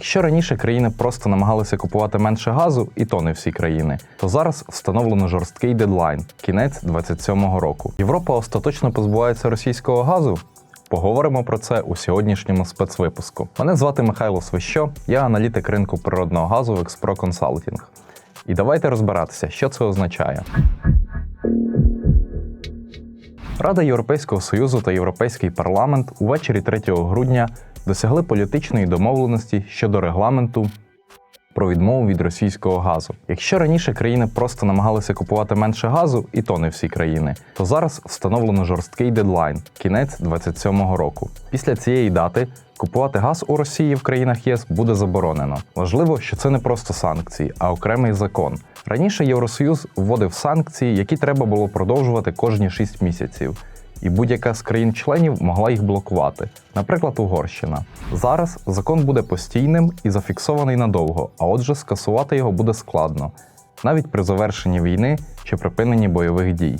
Якщо раніше країни просто намагалися купувати менше газу, і то не всі країни, то зараз встановлено жорсткий дедлайн кінець 27-го року. Європа остаточно позбувається російського газу. Поговоримо про це у сьогоднішньому спецвипуску. Мене звати Михайло Свищо, я аналітик ринку природного газу в Експро Консалтінг. І давайте розбиратися, що це означає. Рада Європейського Союзу та Європейський парламент увечері 3 грудня досягли політичної домовленості щодо регламенту про відмову від російського газу. Якщо раніше країни просто намагалися купувати менше газу, і то не всі країни, то зараз встановлено жорсткий дедлайн кінець 27-го року. Після цієї дати купувати газ у Росії в країнах ЄС буде заборонено. Важливо, що це не просто санкції, а окремий закон. Раніше Євросоюз вводив санкції, які треба було продовжувати кожні 6 місяців. І будь-яка з країн-членів могла їх блокувати, наприклад, Угорщина. Зараз закон буде постійним і зафіксований надовго, а отже, скасувати його буде складно, навіть при завершенні війни чи припиненні бойових дій.